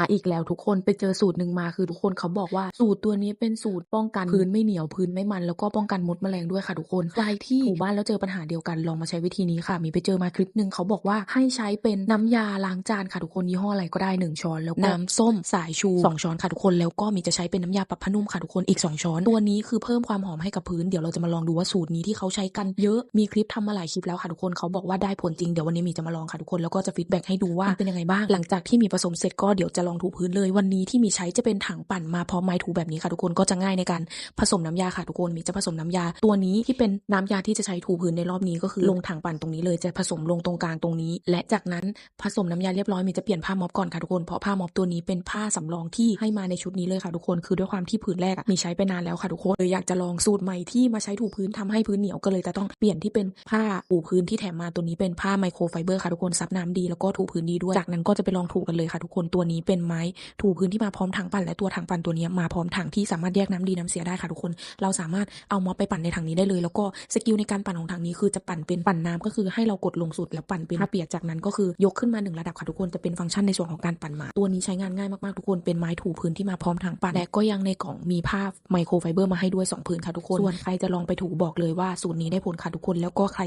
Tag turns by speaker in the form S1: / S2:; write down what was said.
S1: อะอีกแล้วทุกคนไปเจอสูตรหนึ่งมาคือทุกคนเขาบอกว่าสูตรตัวนี้เป็นสูตรป้องกันพื้นไม่เหนียวพื้นไม่มันแล้วก็ป้องกันมดแมลงด้วยค่ะทุกคนใครที่ถูบ้านแล้วเจอปัญหาเดียวกันลองมาใช้วิธีนี้ค่ะ มีไปเจอมาคลิปหนึ่งเขาบอกว่าให้ใช้เป็นน้ำยาล้างจานค่ะทุกคนยี่ห้ออะไรก็ได้หนึ่งช้อน แล้วน้ำส้มสายชูสองช้อนค่ะทุกคนแล้วก็มีจะใช้เป็นน้ำยาปรับผ้านุ่มค่ะทุกคนอีกสองช้อน ตัวนี้คือเพิ่มความหอมให้กับพื้นเดี๋ยวเราจะมาลองดูว่าสูตรนี้ที่เขาใช้กันเยอะมีคลิปทำมาหลายคลิปแล้วค่ะทุกคนเขาบอกว่าได้ผลจริงเดี๋ยววันนี้มีจะมาลองค่ะทุกคนแล้วก็จะฟีดแบ็กให้ดูว่าเป็นยังไงบ้างหลังจากที่มีผสมเสร็จก็เดี๋ยวจะลองถูพื้นเลย วันนี้ที่มีใช้จะเป็นถังปั่นมาพร้อมไม้ถูแบบนี้ค่ะทุกคนก็จะง่ายในการผสมน้ำยาค่ะทุกคนมีจะผสมน้ำยา ตัวนี้ที่เป็นน้ำยาที่จะใช้ถูพื้นในรอบนี้ก็คือลงถังปั่นตรงนี้เลยจะผสมลงตรงกลางตรงนี้ และจากนั้นผสมน้ำยาเรียบร้อยมีจะเปลี่ยนผ้าม็อบก่อนค่ะทุกคนเพราะผ้าม็อบตัวนี้เป็นผ้าสำรองที่ให้มาในชุดนี้เลยค่ะทุกคนคือด้วยความที่พื้นแรกมีใช้ไปนานแล้วค่ะทุกคนเลยอยากจะลองสูตรใหม่ที่มาใช้ถูพื้นทำให้พื้นเหนียวก็เลยจะต้องเปลี่ยนที่เป็นผ้าปูพื้นที่แถมมาตัวนี้เป็นผ้าไมโครไฟเบอร์ค่ะทุกคนซับน้ำดีแล้วก็ถูพื้นดีด้วยจากนั้นก็จะไปลองถูกันเลยค่ะทุกคนตัวนี้เป็นไม้ถูพื้นที่มาพร้อมถังปั่นและตัวถังปั่นตัวนี้มาพร้อมถังที่สามารถแยกน้ำดีน้ำเสียได้ค่ะทุกคน เราสามารถเอาม็อบไปปั่นในถังนี้ได้เลย แล้วก็สกิลในการปั่นของถังนี้คือจะปั่นเป็นปั่นน้ำก็คือให้เรากดลงสุดแล้วปั่นเป็นผ้าเปียกจากนั้นก็คือยกขึ้นมาหนึ่งระดับค่ะทุกคนจะเป็นฟังก์ชันในส่วนของการปั่นหมา ตัวนี้ใช้งานง่ายมากๆทุกคนเป็นไม้ถูพื้นที่มาพร้อมถังปั่นและก็ยังในกล่องมีผ้าไมโครไฟเบอร์มาให้ด้วยสองผืนค่ะทุกคนส่วนใครจะลองไปถูบอกเลยว่าสูตรนี้ได้ผลค่ะทุกคนแล้วก็ใคร